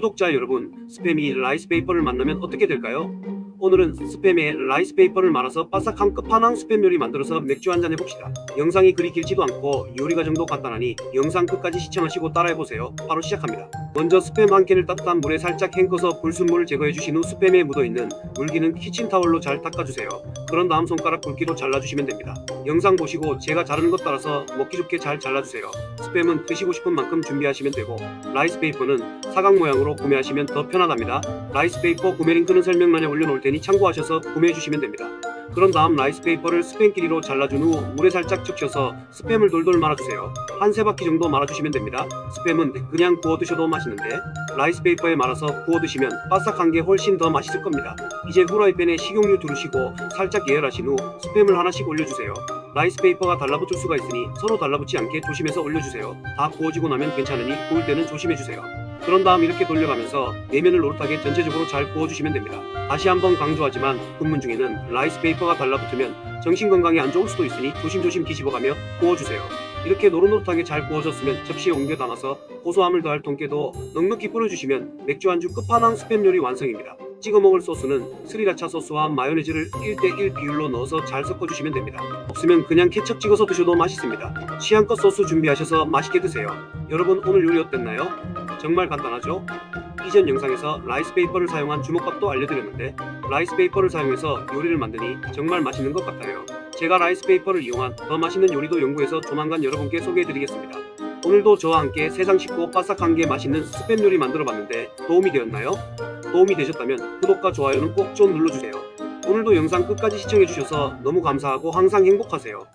구독자 여러분, 스팸이 라이스페이퍼를 만나면 어떻게 될까요? 오늘은 스팸에 라이스페이퍼를 말아서 바삭한 끝판왕 스팸 요리 만들어서 맥주 한 잔 해봅시다. 영상이 그리 길지도 않고 요리 과정도 간단하니 영상 끝까지 시청하시고 따라해보세요. 바로 시작합니다. 먼저 스팸 한 캔을 따뜻한 물에 살짝 헹궈서 불순물을 제거해 주신 후 스팸에 묻어있는 물기는 키친타월로 잘 닦아주세요. 그런 다음 손가락 굵기로 잘라주시면 됩니다. 영상 보시고 제가 자르는 것 따라서 먹기 좋게 잘 잘라주세요. 스팸은 드시고 싶은 만큼 준비하시면 되고 라이스 페이퍼는 사각 모양으로 구매하시면 더 편하답니다. 라이스 페이퍼 구매 링크는 설명란에 올려놓을 테니 참고하셔서 구매해 주시면 됩니다. 그런 다음 라이스 페이퍼를 스팸 길이로 잘라준 후 물에 살짝 적셔서 스팸을 돌돌 말아주세요. 한 세 바퀴 정도 말아주시면 됩니다. 스팸은 그냥 구워 드셔도 맛있는데 라이스 페이퍼에 말아서 구워 드시면 바삭한 게 훨씬 더 맛있을 겁니다. 이제 후라이팬에 식용유 두르시고 살짝 예열하신 후 스팸을 하나씩 올려주세요. 라이스 페이퍼가 달라붙을 수가 있으니 서로 달라붙지 않게 조심해서 올려주세요. 다 구워지고 나면 괜찮으니 구울 때는 조심해주세요. 그런 다음 이렇게 돌려가면서 내면을 노릇하게 전체적으로 잘 구워주시면 됩니다. 다시 한번 강조하지만 근문 중에는 라이스 페이퍼가 달라붙으면 정신건강에 안 좋을 수도 있으니 조심조심 뒤집어가며 구워주세요. 이렇게 노릇노릇하게 잘 구워졌으면 접시에 옮겨 담아서 고소함을 더할 통깨도 넉넉히 뿌려주시면 맥주 안주 끝판왕 스팸 요리 완성입니다. 찍어 먹을 소스는 스리라차 소스와 마요네즈를 1대1 비율로 넣어서 잘 섞어주시면 됩니다. 없으면 그냥 케첩 찍어서 드셔도 맛있습니다. 취향껏 소스 준비하셔서 맛있게 드세요. 여러분 오늘 요리 어땠나요? 정말 간단하죠? 이전 영상에서 라이스페이퍼를 사용한 주먹밥도 알려드렸는데 라이스페이퍼를 사용해서 요리를 만드니 정말 맛있는 것 같아요. 제가 라이스페이퍼를 이용한 더 맛있는 요리도 연구해서 조만간 여러분께 소개해드리겠습니다. 오늘도 저와 함께 세상 쉽고 바삭한 게 맛있는 스팸 요리 만들어봤는데 도움이 되었나요? 도움이 되셨다면 구독과 좋아요는 꼭 좀 눌러주세요. 오늘도 영상 끝까지 시청해주셔서 너무 감사하고 항상 행복하세요.